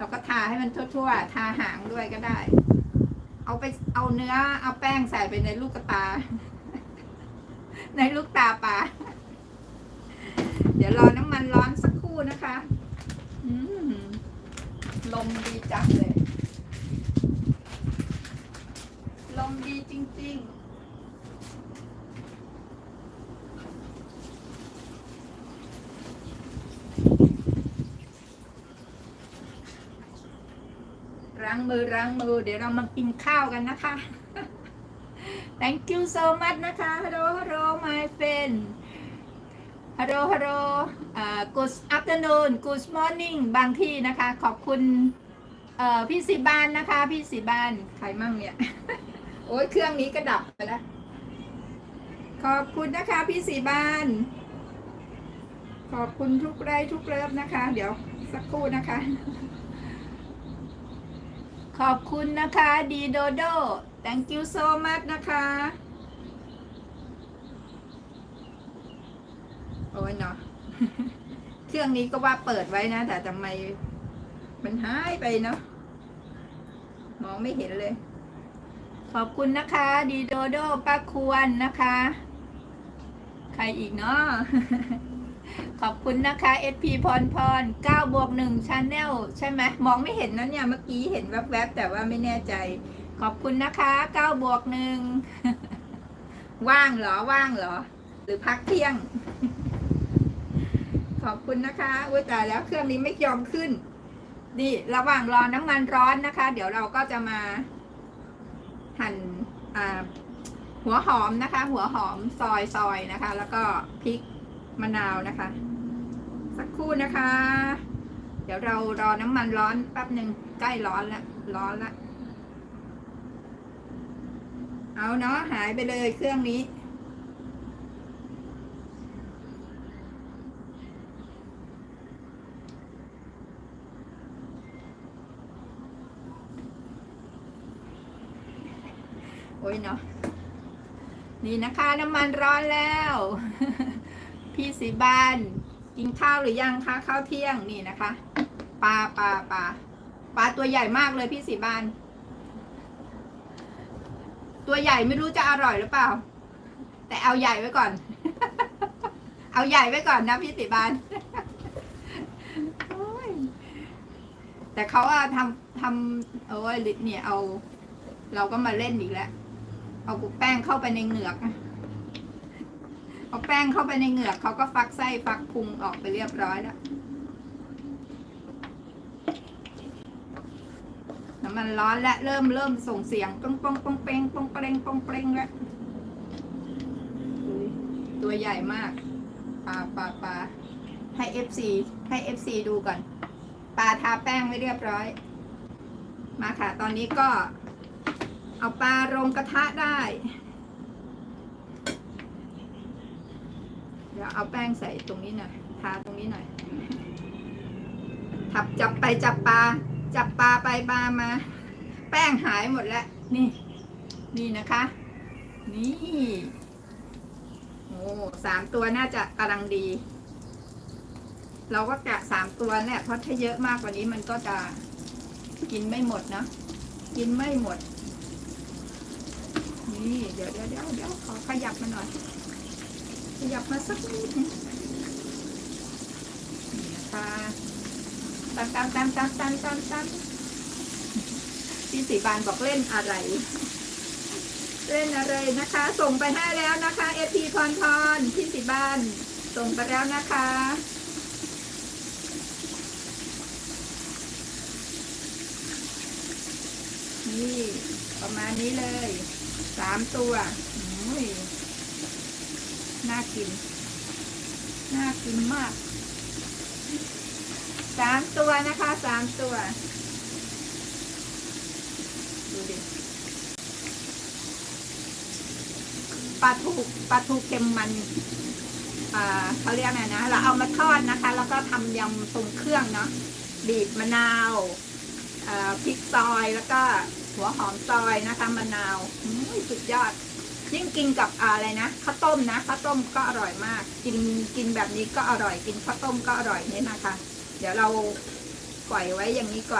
เราก็ทาให้มันทั่วๆ ทาหางด้วยก็ได้ เอาไปเอาเนื้อ เอาแป้งใส่ไปในลูกตา ในลูกตาปลา เดี๋ยวรอน้ำมันร้อนสักครู่นะคะลมดีจังเลย ลมดีจริง ๆ ล้างมือล้างมือ เดี๋ยวเรามากินข้าวกันนะคะ thank you so much นะคะ hello hello my friend hello hello อ่า good afternoon good morning บางที่นะคะ ขอบคุณพี่สีบานนะคะ พี่สีบานใครมั่งเนี่ย โอ้ยเครื่องนี้ก็ดับไปแล้ว ขอบคุณนะคะ พี่สีบาน ขอบคุณทุกไลทุกเลิฟนะคะ เดี๋ยวสักครู่นะคะ ขอบคุณนะคะดีโดโด thank you so much นะคะโอ้ยเนาะเครื่องนี้ก็ว่าเปิดไว้นะ แต่ทำไมมันหายไปเนาะมองไม่เห็นเลย ขอบคุณนะคะ ดีโดโดป้าควรนะคะ ใครอีกเนาะขอบคุณนะคะ SP พรพร9บวก1 Channel ใช่ไหมมองไม่เห็นนะเนี่ย เมื่อกี้เห็นแวบๆ แต่ว่าไม่แน่ใจ ขอบคุณนะคะ9บวก1ว่างเหรอว่างเหรอ หรือพักเที่ยง ขอบคุณนะคะอุ้ยตายแล้วเครื่องนี้ไม่ยอมขึ้นนี่ระหว่างรอน้ำมันร้อนนะคะ เดี๋ยวเราก็จะมาหั่นอ่า หัวหอมนะคะ หัวหอมซอยซอยนะคะ แล้วก็พริกมะนาวนะคะ สักครู่นะคะ เดี๋ยวเรารอน้ำมันร้อนแป๊บหนึ่งใกล้ร้อนแล้วร้อนละเอาเนาะหายไปเลยเครื่องนี้โอ้ยเนาะ นี่นะคะน้ำมันร้อนแล้ว พี่สีบานกินข้าวหรือยังคะข้าวเที่ยงนี่นะคะปลาปลาปลาปลาตัวใหญ่มากเลยพี่สีบานตัวใหญ่ไม่รู้จะอร่อยหรือเปล่า แต่เอาใหญ่ไว้ก่อน เอาใหญ่ไว้ก่อนนะพี่สีบานแต่เขาอะทำทำโอ้ยเนี่ยเอา เราก็มาเล่นอีกแล้ว เอาแป้งเข้าไปในเหงือกเอาแป้งเข้าไปในเหงือกเขาก็ฟักไส้ฟักพุงออกไปเรียบร้อยแล้วน้ำมันร้อนและเริ่มเริ่มส่งเสียงปองปองปองเปงปองเปรงปองเปรงแล้วตัวใหญ่มากปลาปลาปลาให้เอฟซีให้เอฟซีดูก่อนปลาทาแป้งไม่เรียบร้อย มาค่ะ ตอนนี้ก็ เอาปลาลงกระทะได้ เดี๋ยวเอาแป้งใส่ตรงนี้หน่อยทาตรงนี้หน่อยทับจับไปจับปลา จับปลาไปปลามา แป้งหายหมดแล้ว นี่ นี่นะคะ นี่โอ้สามตัวน่าจะกำลังดี เราก็กะสามตัวเนี่ยเพราะถ้าเยอะมากกว่านี้มันก็จะกินไม่หมดเนะ กินไม่หมด นี่เดี๋ยวเดี๋ยวเดี๋ยวเดี๋ยวขอขยับมาหน่อย ขยับมาสักนิดนึงนี่นะคะตันตันตันตันตันตันตันพี่สีบานบอกเล่นอะไร เล่นอะไรนะคะ ส่งไปให้แล้วนะคะเอพีพรพรพี่สีบานส่งไปแล้วนะคะนี่ประมาณนี้เลย สามตัวน่ากิน น่ากินมาก สามตัวนะคะ สามตัว ดูดิปลาทูปลาทูเค็มมันเขาเรียกไงนะ เราเอามาทอดนะคะ แล้วก็ทำยำตรงเครื่องเนาะ บีบมะนาวพริกซอยแล้วก็ หัวหอมซอยนะคะมะนาวอุ้ยสุดยอด ยิ่งกินกับอะไรนะข้าวต้มนะข้าวต้มก็อร่อยมาก กินกินแบบนี้ก็อร่อยกินข้าวต้มก็อร่อยนี่นะคะ เดี๋ยวเราปล่อยไว้อย่างนี้ก่อน